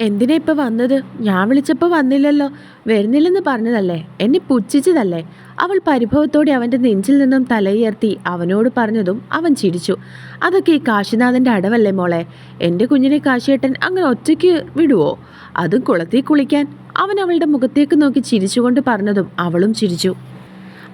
എന്തിനാ ഇപ്പൊ വന്നത്? ഞാൻ വിളിച്ചപ്പോൾ വന്നില്ലല്ലോ. വരുന്നില്ലെന്ന് പറഞ്ഞതല്ലേ? എന്നെ പുച്ഛിച്ചതല്ലേ? അവൾ പരിഭവത്തോടെ അവന്റെ നെഞ്ചിൽ നിന്നും തലയുയർത്തി അവനോട് പറഞ്ഞതും അവൻ ചിരിച്ചു. അതൊക്കെ ഈ കാശിനാഥന്റെ അടവല്ലേ മോളെ? എന്റെ കുഞ്ഞിനെ കാശിയേട്ടൻ അങ്ങനെ ഒറ്റയ്ക്ക് വിടുവോ? അതും കുളത്തിൽ കുളിക്കാൻ. അവൻ അവളുടെ മുഖത്തേക്ക് നോക്കി ചിരിച്ചുകൊണ്ട് പറഞ്ഞതും അവളും ചിരിച്ചു.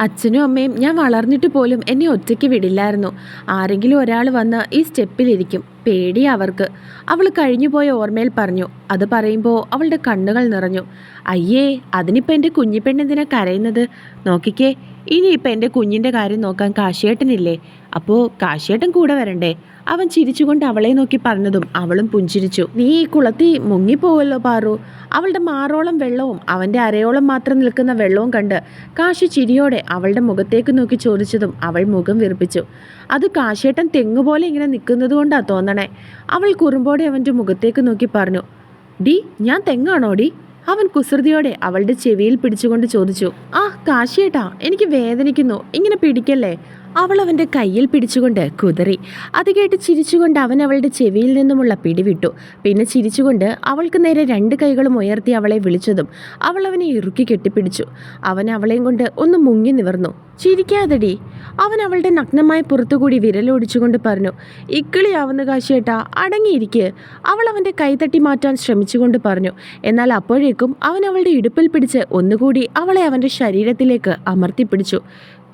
അച്ഛനും അമ്മയും ഞാൻ വളർന്നിട്ട് പോലും എന്നെ ഒറ്റയ്ക്ക് വിടില്ലായിരുന്നു. ആരെങ്കിലും ഒരാൾ വന്ന് ഈ സ്റ്റെപ്പിലിരിക്കും. പേടി അവർക്ക്. അവൾ കഴിഞ്ഞുപോയ ഓർമ്മയിൽ പറഞ്ഞു. അത് പറയുമ്പോൾ അവളുടെ കണ്ണുകൾ നിറഞ്ഞു. അയ്യേ അതിനിപ്പോൾ എന്റെ കുഞ്ഞിപ്പെണ്ണെന്തിനാ കരയുന്നത്? നോക്കിക്കേ ഇനിയിപ്പോൾ എന്റെ കുഞ്ഞിന്റെ കാര്യം നോക്കാൻ കാശിയേട്ടനില്ലേ? അപ്പോൾ കാശിയേട്ടൻ കൂടെ വരണ്ടേ? അവൻ ചിരിച്ചുകൊണ്ട് അവളെ നോക്കി പറഞ്ഞതും അവളും പുഞ്ചിരിച്ചു. നീ ഈ കുളത്തി മുങ്ങിപ്പോവല്ലോ പാറു. അവളുടെ മാറോളം വെള്ളവും അവന്റെ അരയോളം മാത്രം നിൽക്കുന്ന വെള്ളവും കണ്ട് കാശി ചിരിയോടെ അവളുടെ മുഖത്തേക്ക് നോക്കി ചോദിച്ചതും അവൾ മുഖം വിറപ്പിച്ചു അത് കാശേട്ടൻ തെങ്ങുപോലെ ഇങ്ങനെ നിൽക്കുന്നത് കൊണ്ടാണ് തോന്നണേ? അവൾ കുറുമ്പോടെ അവന്റെ മുഖത്തേക്ക് നോക്കി പറഞ്ഞു. ഡി ഞാൻ തെങ്ങാണോ ഡി? അവൻ കുസൃതിയോടെ അവളുടെ ചെവിയിൽ പിടിച്ചുകൊണ്ട് ചോദിച്ചു ആ കാശിയേട്ടാ എനിക്ക് വേദനിക്കുന്നു ഇങ്ങനെ പിടിക്കല്ലേ? അവൾ അവന്റെ കയ്യിൽ പിടിച്ചുകൊണ്ട് കുതറി. അത് കേട്ട് ചിരിച്ചുകൊണ്ട് അവൻ അവളുടെ ചെവിയിൽ നിന്നുമുള്ള പിടിവിട്ടു. പിന്നെ ചിരിച്ചുകൊണ്ട് അവൾക്ക് നേരെ രണ്ട് കൈകളും ഉയർത്തി അവളെ വിളിച്ചതും അവൾ അവനെ ഇറുക്കി കെട്ടിപ്പിടിച്ചു. അവൻ അവളെയും കൊണ്ട് ഒന്ന് മുങ്ങി നിവർന്നു. ചിരിക്കാതെടി. അവൻ അവളുടെ നഗ്നമായ പുറത്തുകൂടി വിരലോടിച്ചുകൊണ്ട് പറഞ്ഞു ഇക്കിളിയാവുന്ന കാശിയേട്ടാ അടങ്ങിയിരിക്ക്. അവൾ അവന്റെ കൈതട്ടി മാറ്റാൻ ശ്രമിച്ചുകൊണ്ട് പറഞ്ഞു എന്നാൽ അപ്പോഴേക്കും അവൻ അവളുടെ ഇടുപ്പിൽ പിടിച്ച് ഒന്നുകൂടി അവളെ അവന്റെ ശരീരത്തിലേക്ക് അമർത്തിപ്പിടിച്ചു.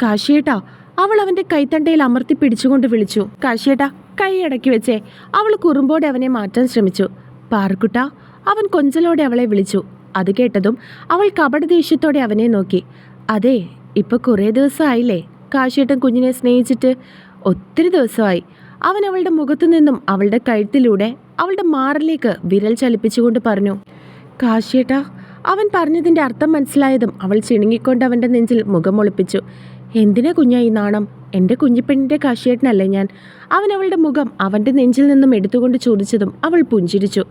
കാശിയേട്ടാ അവൾ അവന്റെ കൈത്തണ്ടയിൽ അമർത്തി പിടിച്ചുകൊണ്ട് വിളിച്ചു കാശിയേട്ടാ കൈ അടക്കി വെച്ചേ. അവൾ കുറുമ്പോടെ അവനെ മാറ്റാൻ ശ്രമിച്ചു. പാർക്കുട്ട അവൻ കൊഞ്ചലോടെ അവളെ വിളിച്ചു. അത് കേട്ടതും അവൾ കപട ദേഷ്യത്തോടെ അവനെ നോക്കി. അതെ ഇപ്പൊ കുറേ ദിവസമായില്ലേ കാശിയേട്ടൻ കുഞ്ഞിനെ സ്നേഹിച്ചിട്ട് ഒത്തിരി ദിവസമായി. അവൻ അവളുടെ മുഖത്തു നിന്നും അവളുടെ കഴുത്തിലൂടെ അവളുടെ മാറിലേക്ക് വിരൽ ചലിപ്പിച്ചുകൊണ്ട് പറഞ്ഞു കാശിയേട്ടാ അവൻ പറഞ്ഞതിന്റെ അർത്ഥം മനസ്സിലായതും അവൾ ചിണുങ്ങിക്കൊണ്ട് അവന്റെ നെഞ്ചിൽ മുഖം മുഖമൊളിപ്പിച്ചു എന്തിനാ കുഞ്ഞാ ഈ നാണം? എന്റെ കുഞ്ഞിപ്പെണ്ണിന്റെ കാശിയേട്ടനല്ലേ ഞാൻ. അവൻ അവളുടെ മുഖം അവന്റെ നെഞ്ചിൽ നിന്നും എടുത്തുകൊണ്ട് ചോദിച്ചതും അവൾ പുഞ്ചിരിച്ചു.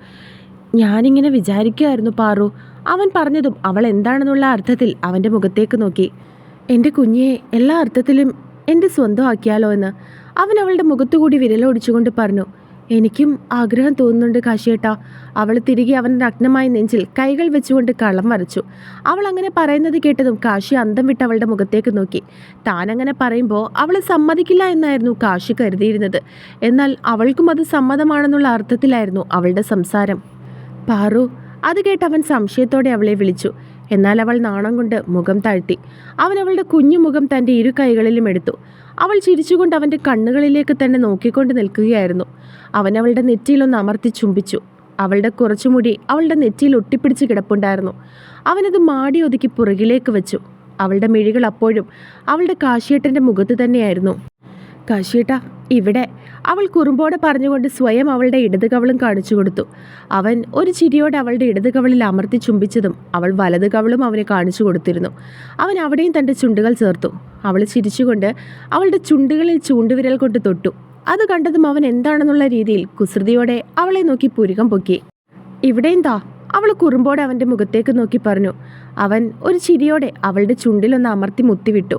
ഞാനിങ്ങനെ വിചാരിക്കുമായിരുന്നു പാറു. അവൻ പറഞ്ഞതും അവൾ എന്താണെന്നുള്ള അർത്ഥത്തിൽ അവന്റെ മുഖത്തേക്ക് നോക്കി. എന്റെ കുഞ്ഞിയെ എല്ലാ അർത്ഥത്തിലും എന്റെ സ്വന്തമാക്കിയാലോ എന്ന്. അവൻ അവളുടെ മുഖത്തുകൂടി വിരലോടിച്ചുകൊണ്ട് പറഞ്ഞു. എനിക്കും ആഗ്രഹം തോന്നുന്നുണ്ട് കാശിയേട്ടാ. അവൾ തിരികെ അവൻ നഗ്നമായ നെഞ്ചിൽ കൈകൾ വെച്ചുകൊണ്ട് കള്ളം വരച്ചു. അവൾ അങ്ങനെ പറയുന്നത് കേട്ടതും കാശി അന്തം വിട്ട് അവളുടെ മുഖത്തേക്ക് നോക്കി. താൻ അങ്ങനെ പറയുമ്പോൾ അവൾ സമ്മതിക്കില്ല എന്നായിരുന്നു കാശി കരുതിയിരുന്നത്. എന്നാൽ അവൾക്കും അത് സമ്മതമാണെന്നുള്ള അർത്ഥത്തിലായിരുന്നു അവളുടെ സംസാരം. പാറു അത് കേട്ട് അവൻ സംശയത്തോടെ അവളെ വിളിച്ചു. എന്നാൽ അവൾ നാണം കൊണ്ട് മുഖം താഴ്ത്തി. അവൻ അവളുടെ കുഞ്ഞു മുഖം തന്റെ ഇരു കൈകളിലും എടുത്തു. അവൾ ചിരിച്ചുകൊണ്ട് അവന്റെ കണ്ണുകളിലേക്ക് തന്നെ നോക്കിക്കൊണ്ട് നിൽക്കുകയായിരുന്നു. അവൻ അവളുടെ നെറ്റിയിലൊന്ന് അമർത്തി ചുംബിച്ചു. അവളുടെ കുറച്ചു മുടി അവളുടെ നെറ്റിയിൽ ഒട്ടിപ്പിടിച്ച് കിടപ്പുണ്ടായിരുന്നു. അവനത് മാടി ഒതുക്കി പുറകിലേക്ക് വെച്ചു. അവളുടെ മിഴികൾ അപ്പോഴും അവളുടെ കാശിയേട്ടന്റെ മുഖത്ത് തന്നെയായിരുന്നു. കാശിയേട്ട ഇവിടെ. അവൾ കുറുമ്പോടെ പറഞ്ഞുകൊണ്ട് സ്വയം അവളുടെ ഇടത് കവളും കാണിച്ചു കൊടുത്തു. അവൻ ഒരു ചിരിയോടെ അവളുടെ ഇടത് കവളിൽ അമർത്തി ചുംബിച്ചതും അവൾ വലത് കവളും അവനെ കാണിച്ചു കൊടുത്തിരുന്നു. അവൻ അവിടെയും തന്റെ ചുണ്ടുകൾ ചേർത്തു. അവൾ ചിരിച്ചുകൊണ്ട് അവളുടെ ചുണ്ടുകളിൽ ചൂണ്ടുവിരൽ കൊണ്ട് തൊട്ടു. അത് കണ്ടതും അവൻ എന്താണെന്നുള്ള രീതിയിൽ കുസൃതിയോടെ അവളെ നോക്കി പുരുകം പൊക്കി. ഇവിടെയും താ അവൾ കുറുമ്പോടെ അവന്റെ മുഖത്തേക്ക് നോക്കി പറഞ്ഞു. അവൻ ഒരു ചിരിയോടെ അവളുടെ ചുണ്ടിലൊന്ന് അമർത്തി മുത്തിവിട്ടു.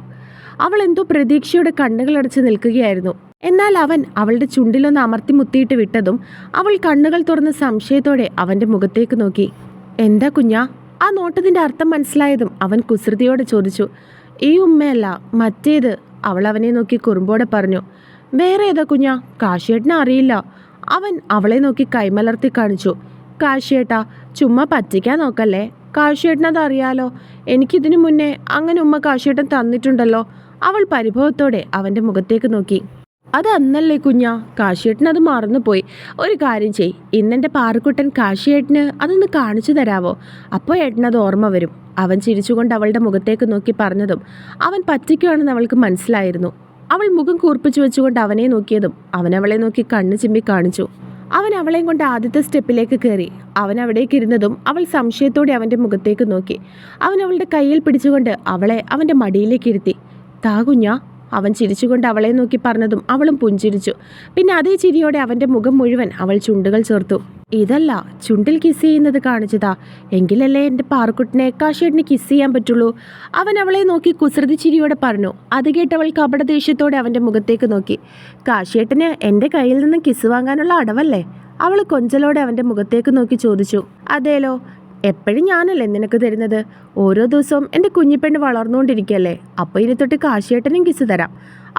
അവൾ എന്തോ പ്രതീക്ഷയോടെ കണ്ണുകളടച്ച് നിൽക്കുകയായിരുന്നു. എന്നാൽ അവൻ അവളുടെ ചുണ്ടിലൊന്ന് അമർത്തി മുത്തിയിട്ട് വിട്ടതും അവൾ കണ്ണുകൾ തുറന്ന് സംശയത്തോടെ അവന്റെ മുഖത്തേക്ക് നോക്കി. എന്താ കുഞ്ഞാ? ആ നോട്ടത്തിന്റെ അർത്ഥം മനസ്സിലായതും അവൻ കുസൃതിയോടെ ചോദിച്ചു. ഈ ഉമ്മയല്ല മറ്റേത്? അവൾ അവനെ നോക്കി കുറുമ്പോടെ പറഞ്ഞു. വേറെ ഏതാ കുഞ്ഞാ? കാശിയേട്ടനെ അറിയില്ല. അവൻ അവളെ നോക്കി കൈമലർത്തി കാണിച്ചു. കാശിയേട്ടാ ചുമ്മാ പറ്റിക്കാൻ നോക്കല്ലേ? കാശിയേട്ടനത് അറിയാലോ എനിക്കിതിനു മുന്നേ അങ്ങനെ ഉമ്മ കാശിയേട്ടൻ തന്നിട്ടുണ്ടല്ലോ. അവൾ പരിഭവത്തോടെ അവന്റെ മുഖത്തേക്ക് നോക്കി. അത് അന്നല്ലേ കുഞ്ഞ? കാശിയേട്ടൻ അത് മറന്നുപോയി. ഒരു കാര്യം ചെയ് ഇന്നെന്റെ പാറക്കുട്ടൻ കാശിയേട്ടന് അതൊന്ന് കാണിച്ചു തരാവോ? അപ്പോൾ ഏട്ടനത് ഓർമ്മ വരും. അവൻ ചിരിച്ചുകൊണ്ട് അവളുടെ മുഖത്തേക്ക് നോക്കി പറഞ്ഞതും അവൻ പറ്റിക്കുകയാണെന്ന് അവൾക്ക് മനസ്സിലായിരുന്നു. അവൾ മുഖം കൂർപ്പിച്ചു വെച്ചുകൊണ്ട് അവനെ നോക്കിയതും അവൻ അവളെ നോക്കി കണ്ണു ചിമ്മി കാണിച്ചു. അവൻ അവളെയും കൊണ്ട് ആദ്യത്തെ സ്റ്റെപ്പിലേക്ക് കയറി. അവൻ അവിടേക്ക് ഇരുന്നതും അവൾ സംശയത്തോടെ അവന്റെ മുഖത്തേക്ക് നോക്കി. അവൻ അവളുടെ കയ്യിൽ പിടിച്ചുകൊണ്ട് അവളെ അവന്റെ മടിയിലേക്ക് ഇരുത്തി. താ കുഞ്ഞാ അവൻ ചിരിച്ചുകൊണ്ട് അവളെ നോക്കി പറഞ്ഞതും അവളും പുഞ്ചിരിച്ചു. പിന്നെ അതേ ചിരിയോടെ അവന്റെ മുഖം മുഴുവൻ അവൾ ചുണ്ടുകൾ ചേർത്തു. ഇതല്ല ചുണ്ടിൽ കിസ് ചെയ്യുന്നത് കാണിച്ചതാ. എങ്കിലല്ലേ എന്റെ പാറക്കുട്ടിനെ കാശേട്ടിന് കിസ് ചെയ്യാൻ പറ്റുള്ളൂ. അവൻ അവളെ നോക്കി കുസൃതി ചിരിയോടെ പറഞ്ഞു. അത് കേട്ടവൾ കപട ദേഷ്യത്തോടെ അവന്റെ മുഖത്തേക്ക് നോക്കി. കാശേട്ടിന് എന്റെ കയ്യിൽ നിന്ന് കിസ് വാങ്ങാനുള്ള അടവല്ലേ? അവൾ കൊഞ്ചലോടെ അവന്റെ മുഖത്തേക്ക് നോക്കി ചോദിച്ചു. അതേലോ എപ്പോഴും ഞാനല്ലേ നിനക്ക് തരുന്നത്? ഓരോ ദിവസവും എന്റെ കുഞ്ഞിപ്പെണ്ണ് വളർന്നുകൊണ്ടിരിക്കുകയല്ലേ? അപ്പോൾ ഇനി തൊട്ട് കാശിയേട്ടനും കിസ് തരാം.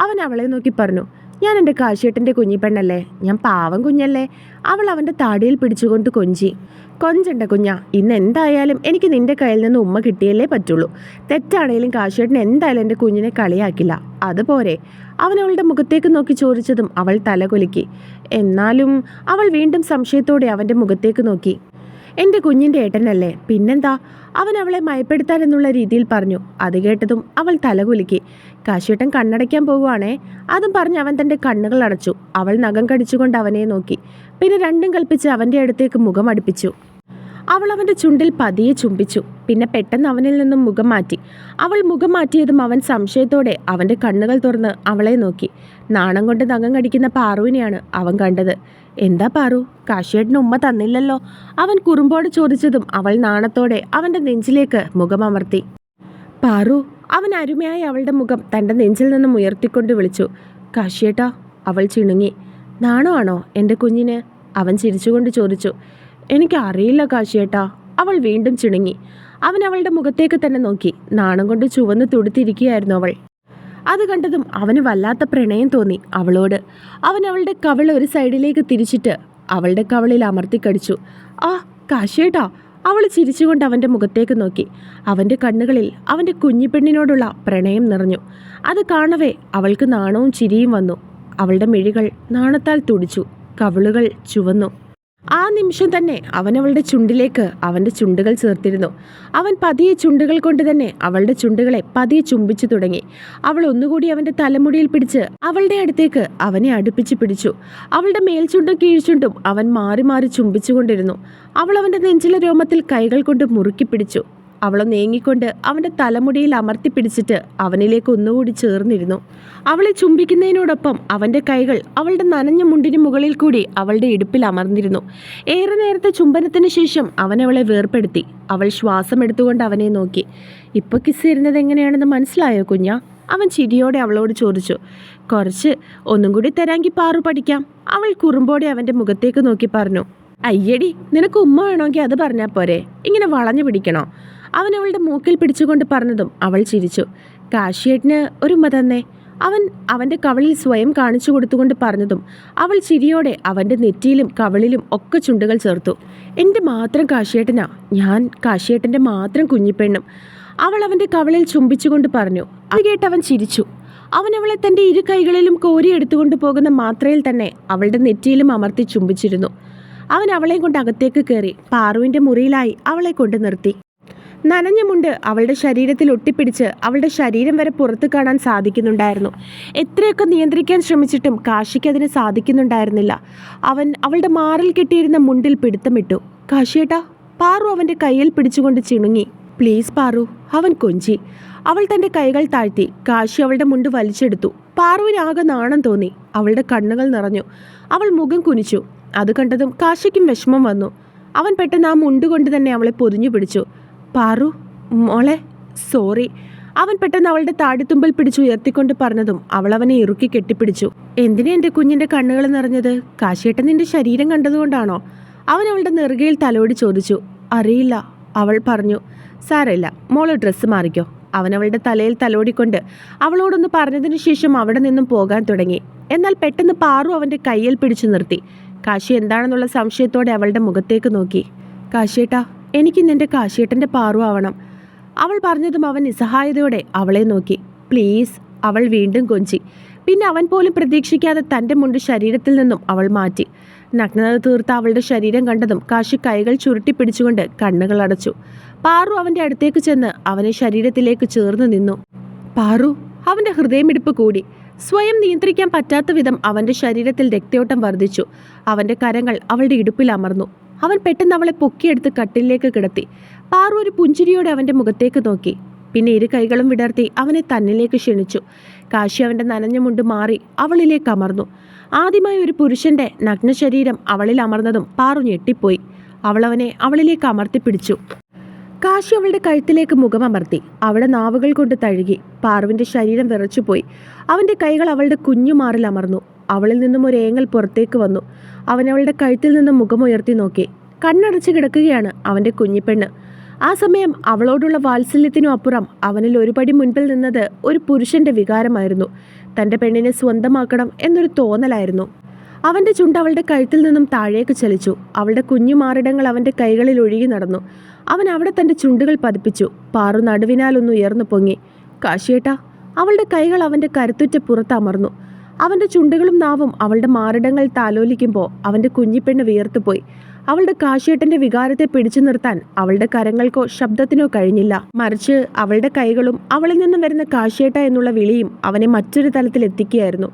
അവൻ അവളെ നോക്കി പറഞ്ഞു ഞാൻ എന്റെ കാശിയേട്ടന്റെ കുഞ്ഞിപ്പെണ്ണല്ലേ ഞാൻ പാവം കുഞ്ഞല്ലേ? അവൾ അവന്റെ താടിയിൽ പിടിച്ചുകൊണ്ട് കൊഞ്ചി. കൊഞ്ചണ്ട കുഞ്ഞ ഇന്ന് എന്തായാലും എനിക്ക് നിന്റെ കയ്യിൽ നിന്ന് ഉമ്മ കിട്ടിയല്ലേ പറ്റുള്ളൂ. തെറ്റാണേലും കാശിയേട്ടൻ എന്തായാലും എന്റെ കുഞ്ഞിനെ കളിയാക്കില്ല. അതുപോലെ അവൻ അവളുടെ മുഖത്തേക്ക് നോക്കി ചോദിച്ചതും അവൾ തലകുലുക്കി എന്നാലും അവൾ വീണ്ടും സംശയത്തോടെ അവന്റെ മുഖത്തേക്ക് നോക്കി. എന്റെ കുഞ്ഞിന്റെ ഏട്ടനല്ലേ? പിന്നെന്താ? അവൻ അവളെ മയപ്പെടുത്താൻ എന്നുള്ള രീതിയിൽ പറഞ്ഞു. അത് കേട്ടതും അവൾ തലകുലുക്കി. കാശിയേട്ടൻ കണ്ണടയ്ക്കാൻ പോവുകയാണേ. അതും പറഞ്ഞ് അവൻ തന്റെ കണ്ണുകൾ അടച്ചു. അവൾ നഖം കടിച്ചുകൊണ്ട് അവനെ നോക്കി. പിന്നെ രണ്ടും കൽപ്പിച്ച് അവന്റെ അടുത്തേക്ക് മുഖം അടുപ്പിച്ചു. അവൾ അവന്റെ ചുണ്ടിൽ പതിയെ ചുംബിച്ചു. പിന്നെ പെട്ടെന്ന് അവനിൽ നിന്നും മുഖം മാറ്റി. അവൾ മുഖം മാറ്റിയതും അവൻ സംശയത്തോടെ അവന്റെ കണ്ണുകൾ തുറന്ന് അവളെ നോക്കി. നാണം കൊണ്ട് നഖം കടിക്കുന്ന പാറുവിനെയാണ് അവൻ കണ്ടത്. എന്താ പാറു? കാശിയേട്ടന് ഉമ്മ തന്നില്ലല്ലോ. അവൻ കുറുമ്പോട് ചോദിച്ചതും അവൾ നാണത്തോടെ അവന്റെ നെഞ്ചിലേക്ക് മുഖമമർത്തി. പാറു അവൻ അരുമയായി അവളുടെ മുഖം തന്റെ നെഞ്ചിൽ നിന്നും ഉയർത്തിക്കൊണ്ട് വിളിച്ചു. കാശിയേട്ടാ അവൾ ചിണുങ്ങി. നാണമാണോ എന്റെ കുഞ്ഞിന്? അവൻ ചിരിച്ചുകൊണ്ട് ചോദിച്ചു. എനിക്ക് അറിയില്ല കാശിയേട്ടാ അവൾ വീണ്ടും ചിണുങ്ങി. അവൻ അവളുടെ മുഖത്തേക്ക് തന്നെ നോക്കി. നാണം കൊണ്ട് ചുവന്ന് തുടുത്തിരിക്കുകയായിരുന്നു അവൾ. അത് കണ്ടതും അവന് വല്ലാത്ത പ്രണയം തോന്നി അവളോട്. അവൻ അവളുടെ കവൾ ഒരു സൈഡിലേക്ക് തിരിച്ചിട്ട് അവളുടെ കവളിൽ അമർത്തിക്കടിച്ചു ആ കാശേട്ടാ അവൾ ചിരിച്ചുകൊണ്ട് അവന്റെ മുഖത്തേക്ക് നോക്കി. അവന്റെ കണ്ണുകളിൽ അവന്റെ കുഞ്ഞിപ്പെണ്ണിനോടുള്ള പ്രണയം നിറഞ്ഞു. അത് കാണവേ അവൾക്ക് നാണവും ചിരിയും വന്നു. അവളുടെ മിഴികൾ നാണത്താൽ തുടിച്ചു. കവിളുകൾ ചുവന്നു. ആ നിമിഷം തന്നെ അവൻ അവളുടെ ചുണ്ടിലേക്ക് അവന്റെ ചുണ്ടുകൾ ചേർത്തിരുന്നു. അവൻ പതിയെ ചുണ്ടുകൾ കൊണ്ട് തന്നെ അവളുടെ ചുണ്ടുകളെ പതിയെ ചുംബിച്ചു തുടങ്ങി. അവൾ ഒന്നുകൂടി അവന്റെ തലമുടിയിൽ പിടിച്ച് അവളുടെ അടുത്തേക്ക് അവനെ അടുപ്പിച്ച് പിടിച്ചു. അവളുടെ മേൽചുണ്ടും കീഴ്ചുണ്ടും അവൻ മാറി മാറി ചുംബിച്ചുകൊണ്ടിരുന്നു. അവൾ അവന്റെ നെഞ്ചിലെ രോമത്തിൽ കൈകൾ കൊണ്ട് മുറുക്കി പിടിച്ചു. അവളെ നീങ്ങിക്കൊണ്ട് അവന്റെ തലമുടിയിൽ അമർത്തി പിടിച്ചിട്ട് അവനിലേക്ക് ഒന്നുകൂടി ചേർന്നിരുന്നു. അവളെ ചുംബിക്കുന്നതിനോടൊപ്പം അവന്റെ കൈകൾ അവളുടെ നനഞ്ഞ മുണ്ടിന് മുകളിൽ കൂടി അവളുടെ ഇടുപ്പിൽ അമർന്നിരുന്നു. ഏറെ നേരത്തെ ചുംബനത്തിന് ശേഷം അവനവളെ വേർപ്പെടുത്തി. അവൾ ശ്വാസം എടുത്തുകൊണ്ട് അവനെ നോക്കി. ഇപ്പൊ കിസ് തരുന്നത് എങ്ങനെയാണെന്ന് മനസ്സിലായോ കുഞ്ഞ? അവൻ ചിരിയോടെ അവളോട് ചോദിച്ചു. കുറച്ച് ഒന്നും കൂടി തരാങ്കി പാറു പഠിക്കാം. അവൾ കുറുമ്പോടെ അവന്റെ മുഖത്തേക്ക് നോക്കി പറഞ്ഞു. അയ്യടി നിനക്ക് ഉമ്മ വേണമെങ്കിൽ അത് പറഞ്ഞാൽ പോരെ. ഇങ്ങനെ വളഞ്ഞു പിടിക്കണോ? അവൻ അവളുടെ മൂക്കിൽ പിടിച്ചുകൊണ്ട് പറഞ്ഞതും അവൾ ചിരിച്ചു. കാശിയേട്ടന് ഒരു ഉമ്മ തന്നെ അവൻ അവന്റെ കവളിൽ സ്വയം കാണിച്ചു കൊടുത്തുകൊണ്ട് പറഞ്ഞതും അവൾ ചിരിയോടെ അവന്റെ നെറ്റിയിലും കവളിലും ഒക്കെ ചുണ്ടുകൾ ചേർത്തു. എന്റെ മാത്രം കാശിയേട്ടനാ. ഞാൻ കാശിയേട്ടന്റെ മാത്രം കുഞ്ഞിപ്പെണ്ണും. അവൾ അവന്റെ കവളിൽ ചുംബിച്ചുകൊണ്ട് പറഞ്ഞു. അത് കേട്ട് അവൻ ചിരിച്ചു. അവൻ അവളെ തന്റെ ഇരു കൈകളിലും കോരിയെടുത്തുകൊണ്ട് പോകുന്ന മാത്രയിൽ തന്നെ അവളുടെ നെറ്റിയിലും അമർത്തി ചുംബിച്ചിരുന്നു. അവൻ അവളെ കൊണ്ട് അകത്തേക്ക് കയറി പാറുവിന്റെ മുറിയിലായി അവളെ കൊണ്ട് നിർത്തി. നനഞ്ഞ മുണ്ട് അവളുടെ ശരീരത്തിൽ ഒട്ടിപ്പിടിച്ച് അവളുടെ ശരീരം വരെ പുറത്തു കാണാൻ സാധിക്കുന്നുണ്ടായിരുന്നു. എത്രയൊക്കെ നിയന്ത്രിക്കാൻ ശ്രമിച്ചിട്ടും കാശിക്ക് അതിന് സാധിക്കുന്നുണ്ടായിരുന്നില്ല. അവൻ അവളുടെ മാറിൽ കെട്ടിയിരുന്ന മുണ്ടിൽ പിടുത്തമിട്ടു. കാശിയേട്ടാ പാറു അവന്റെ കയ്യിൽ പിടിച്ചുകൊണ്ട് ചിണുങ്ങി. പ്ലീസ് പാറു അവൻ കൊഞ്ചി. അവൾ തന്റെ കൈകൾ താഴ്ത്തി. കാശി അവളുടെ മുണ്ട് വലിച്ചെടുത്തു. പാറുവിനാകെ നാണം തോന്നി. അവളുടെ കണ്ണുകൾ നിറഞ്ഞു. അവൾ മുഖം കുനിച്ചു. അത് കണ്ടതും കാശിക്കും വിഷമം വന്നു. അവൻ പെട്ടെന്ന് ആ മുണ്ട് കൊണ്ട് തന്നെ അവളെ പൊതിഞ്ഞു പിടിച്ചു. പാറു മോളെ സോറി. അവൻ പെട്ടെന്ന് അവളുടെ താടിത്തുമ്പിൽ പിടിച്ചു ഉയർത്തിക്കൊണ്ട് പറഞ്ഞതും അവൾ അവനെ ഇറുക്കി കെട്ടിപ്പിടിച്ചു. എന്തിനാ എന്റെ കുഞ്ഞിന്റെ കണ്ണുകൾ നിറഞ്ഞത്? കാശിയേട്ടൻ നിന്റെ ശരീരം കണ്ടതുകൊണ്ടാണോ? അവൻ അവളുടെ നെറുകയിൽ തലോടി ചോദിച്ചു. അറിയില്ല അവൾ പറഞ്ഞു. സാരമില്ല മോൾ ഡ്രസ്സ് മാറിക്കോ. അവൻ അവളുടെ തലയിൽ തലോടിക്കൊണ്ട് അവളോടൊന്ന് പറഞ്ഞതിനു ശേഷം അവിടെ നിന്നും പോകാൻ തുടങ്ങി. എന്നാൽ പെട്ടെന്ന് പാറു അവന്റെ കയ്യിൽ പിടിച്ചു നിർത്തി. കാശി എന്താണെന്നുള്ള സംശയത്തോടെ അവളുടെ മുഖത്തേക്ക് നോക്കി. കാശിയേട്ടാ എനിക്ക് നിന്റെ കാശിയേട്ടന്റെ പാറു ആവണം. അവൾ പറഞ്ഞതും അവൻ നിസ്സഹായതയോടെ അവളെ നോക്കി. പ്ലീസ് അവൾ വീണ്ടും കൊഞ്ചി. പിന്നെ അവൻ പോലും പ്രതീക്ഷിക്കാതെ തന്റെ മുണ്ട് ശരീരത്തിൽ നിന്നും അവൾ മാറ്റി. നഗ്നത തീർത്ത അവളുടെ ശരീരം കണ്ടതും കാശി കൈകൾ ചുരുട്ടി പിടിച്ചുകൊണ്ട് കണ്ണുകൾ അടച്ചു. പാറു അവന്റെ അടുത്തേക്ക് ചെന്ന് അവനെ ശരീരത്തിലേക്ക് ചേർന്ന് നിന്നു. പാറു അവന്റെ ഹൃദയമിടിപ്പ് കൂടി. സ്വയം നിയന്ത്രിക്കാൻ പറ്റാത്ത വിധം അവന്റെ ശരീരത്തിൽ രക്തയോട്ടം വർദ്ധിച്ചു. അവന്റെ കരങ്ങൾ അവളുടെ ഇടുപ്പിൽ അമർന്നു. അവൻ പെട്ടെന്ന് അവളെ പൊക്കിയെടുത്ത് കട്ടിലേക്ക് കിടത്തി. പാറു ഒരു പുഞ്ചിരിയോടെ അവന്റെ മുഖത്തേക്ക് നോക്കി. പിന്നെ ഇരു കൈകളും വിടർത്തി അവനെ തന്നിലേക്ക് ക്ഷണിച്ചു. കാശി അവന്റെ നനഞ്ഞ മുണ്ട് മാറി അവളിലേക്ക് അമർന്നു. ആദ്യമായി ഒരു പുരുഷന്റെ നഗ്ന ശരീരം അവളിൽ അമർന്നതും പാറു ഞെട്ടിപ്പോയി. അവളവനെ അവളിലേക്ക് അമർത്തിപ്പിടിച്ചു കാശി അവളുടെ കഴുത്തിലേക്ക് മുഖമമർത്തി അവളെ നാവുകൾ കൊണ്ട് തഴുകി. പാറുവിന്റെ ശരീരം വിറച്ചുപോയി. അവന്റെ കൈകൾ അവളുടെ കുഞ്ഞുമാറിൽ അമർന്നു. അവളിൽ നിന്നും ഒരു ഏങ്ങൽ പുറത്തേക്ക് വന്നു. അവൻ അവളുടെ കഴുത്തിൽ നിന്നും മുഖമുയർത്തി നോക്കി. കണ്ണടച്ച് കിടക്കുകയാണ് അവന്റെ കുഞ്ഞിപ്പെണ്ണ്. ആ സമയം അവളോടുള്ള വാത്സല്യത്തിനും അപ്പുറം അവനിൽ ഒരുപടി മുൻപിൽ നിന്നത് ഒരു പുരുഷന്റെ വികാരമായിരുന്നു. തന്റെ പെണ്ണിനെ സ്വന്തമാക്കണം എന്നൊരു തോന്നലായിരുന്നു. അവന്റെ ചുണ്ട് അവളുടെ കഴുത്തിൽ നിന്നും താഴേക്ക് ചലിച്ചു. അവളുടെ കുഞ്ഞു മാറിടങ്ങൾ അവന്റെ കൈകളിൽ ഒഴുകി നടന്നു. അവൻ അവിടെ തന്റെ ചുണ്ടുകൾ പതിപ്പിച്ചു. പാറു നടുവിനാലൊന്ന് ഉയർന്നു പൊങ്ങി. കാശിയേട്ടാ അവളുടെ കൈകൾ അവന്റെ കരുത്തുറ്റ പുറത്തമർന്നു അവന്റെ ചുണ്ടുകളും നാവും അവളുടെ മാറിടങ്ങൾ താലോലിക്കുമ്പോൾ അവന്റെ കുഞ്ഞിപ്പെണ്ണ് വിയർത്തുപോയി. അവളുടെ കാശേട്ടന്റെ വികാരത്തെ പിടിച്ചു നിർത്താൻ അവളുടെ കരങ്ങൾക്കോ ശബ്ദത്തിനോ കഴിഞ്ഞില്ല. മറിച്ച് അവളുടെ കൈകളും അവളിൽ നിന്നും വരുന്ന കാശേട്ട എന്നുള്ള വിളിയും അവനെ മറ്റൊരു തലത്തിൽ എത്തിക്കുകയായിരുന്നു.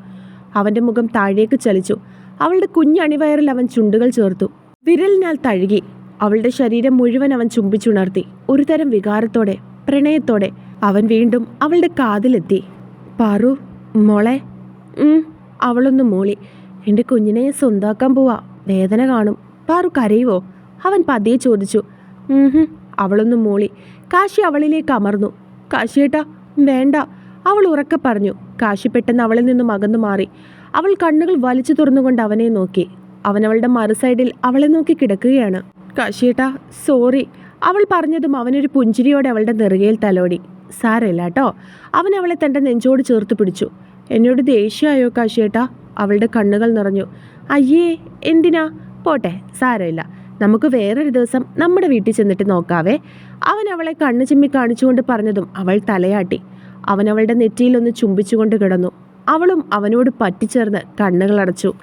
അവന്റെ മുഖം താഴേക്ക് ചലിച്ചു. അവളുടെ കുഞ്ഞണിവയറിൽ അവൻ ചുണ്ടുകൾ ചേർത്തു. വിരലിനാൽ തഴുകി. അവളുടെ ശരീരം മുഴുവൻ അവൻ ചുംബിച്ചുണർത്തി. ഒരുതരം വികാരത്തോടെ പ്രണയത്തോടെ അവൻ വീണ്ടും അവളുടെ കാതിലെത്തി. പാറു മോളെ അവളൊന്ന് മൂളി. എന്റെ കുഞ്ഞിനെ ഞാൻ സ്വന്താക്കാൻ പോവാ. വേദന കാണും. പാറു കരയുവോ? അവൻ പതിയെ ചോദിച്ചു. അവളൊന്ന് മൂളി. കാശി അവളിലേക്ക് അമർന്നു. കാശിയേട്ടാ വേണ്ട അവൾ ഉറക്കെ പറഞ്ഞു. കാശി പെട്ടെന്ന് അവളിൽ നിന്നും അകന്നു മാറി. അവൾ കണ്ണുകൾ വലിച്ചു തുറന്നുകൊണ്ട് അവനെ നോക്കി. അവൻ അവളുടെ മറുസൈഡിൽ അവളെ നോക്കി കിടക്കുകയാണ്. കാശിയേട്ടാ സോറി അവൾ പറഞ്ഞതും അവനൊരു പുഞ്ചിരിയോടെ അവളുടെ നെറുകയിൽ തലോടി. സാരമില്ല കേട്ടോ അവൻ അവളെ തന്റെ നെഞ്ചോട് ചേർത്ത് പിടിച്ചു. എന്നോട് ദേഷ്യമായോ കാശിയേട്ടാ? അവളുടെ കണ്ണുകൾ നിറഞ്ഞു. അയ്യേ എന്തിനാ? പോട്ടെ സാരമില്ല. നമുക്ക് വേറൊരു ദിവസം നമ്മുടെ വീട്ടിൽ ചെന്നിട്ട് നോക്കാവേ. അവൻ അവളെ കണ്ണു ചിമ്മി കാണിച്ചുകൊണ്ട് പറഞ്ഞതും അവൾ തലയാട്ടി. അവൻ അവളുടെ നെറ്റിയിൽ ഒന്ന് ചുംബിച്ചുകൊണ്ട് കിടന്നു. അവളും അവനോട് പറ്റിച്ചേർന്ന് കണ്ണുകൾ അടച്ചു.